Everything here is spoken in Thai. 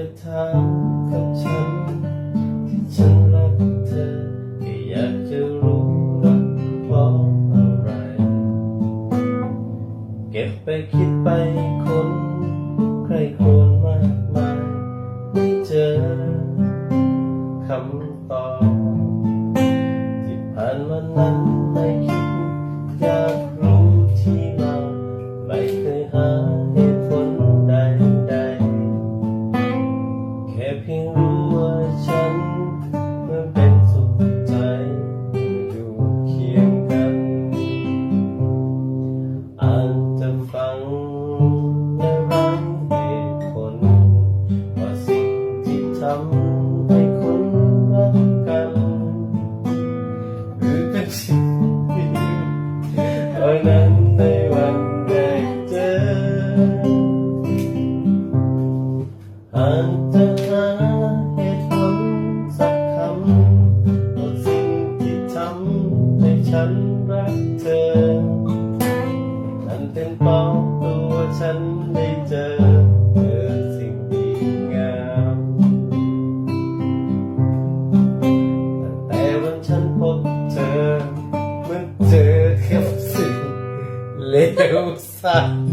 ยถามกับฉันที่ฉันรักเธอแค่อยากจะรู้รักเพราะอะไร เก็บไปคิดไปคนใครคนมากมายไม่เจอคำตอบ เพียงรู้ว่าฉันมันเป็นสุขใจอยู่เคียงกัน อาจจะฟังและรังเหตุผลว่าสิ่งที่ทำ หาเหตุผลสักคำหดสิ่งที่ทำให้ฉันรักเธอ นั่นเป็นเพราะตัวฉันได้เจอเธอสิ่งดีงามตั้งแต่วัฉันพบเธอเมื่อเจอกับสิ่งเลวทราม